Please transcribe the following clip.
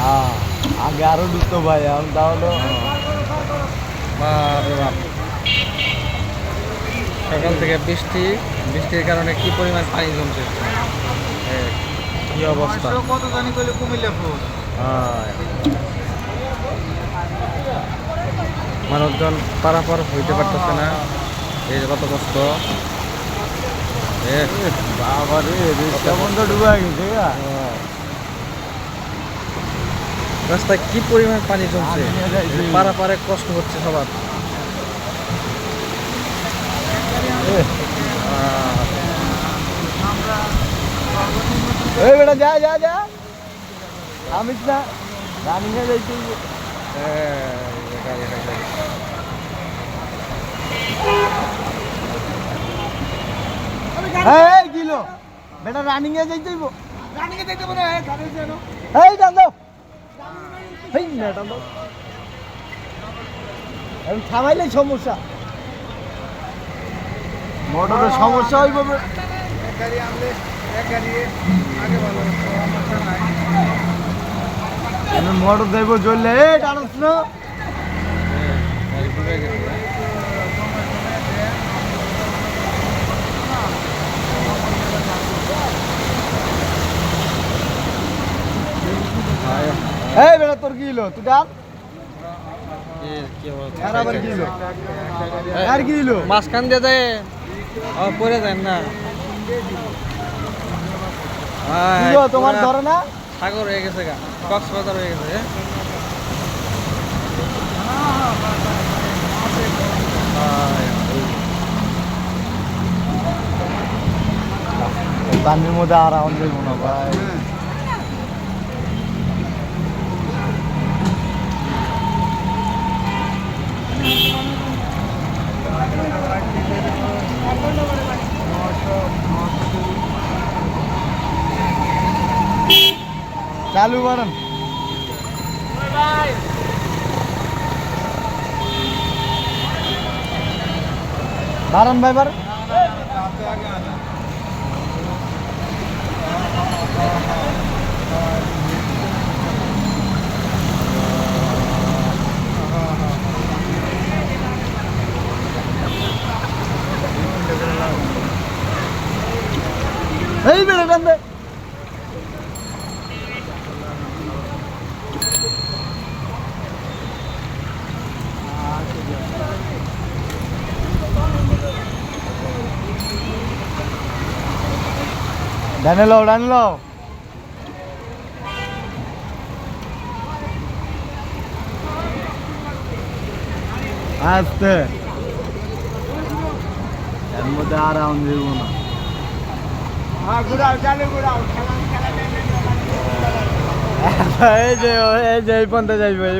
হ্যাঁ আগে আরও ঢুকতো ভাই এখন তাহলে বাপরে সকাল থেকে বৃষ্টি বৃষ্টির কারণে কি পরিমাণ পানি জমছে? কি অবস্থা? কত জানি করলে কুমিল্লা ফুল মানুষজন পারাপার হইতে পারতেছে না। এই কত কষ্ট। বাবা রে বন্ধ ডুবে গেছে গা। রাস্তায় কি পরিমাণ পানি জমছে? যাইছে। পারাপারে কষ্ট হচ্ছে সবার। এই বেটা যা যা যা। আমিস না রানিং এ যাইতে এ, গাড়ি, গাড়ি, গাড়ি। এই কিলো বেটা রানিং এ যাইতে হইব। রানিং এ যাইতে বলে এই ম্যাডাম। এখন থামাইলে সমস্যা। মোটরের সমস্যা হইব মোটর দেবো জ্বললে। টানস না এ, গাড়ি ডুবে গেছে। আয়, এই বেটা তোর কি হলো? তুই কি আর কি হলো? মাঝখান দিয়ে যায় পরে যায় না। তোমার ধরে না? সাগর হয়ে গেছে গা কক্সবাজার হয়ে গেছে পানির মধ্যে আর আউন যাইব না চালু করেন বারণ ভাই বারণ এই বেড়ে ডানে লও ডানে লও আস্তে এর মধ্যে আর আউন দিব না এই যে এই যে এই পন্থা যাইবে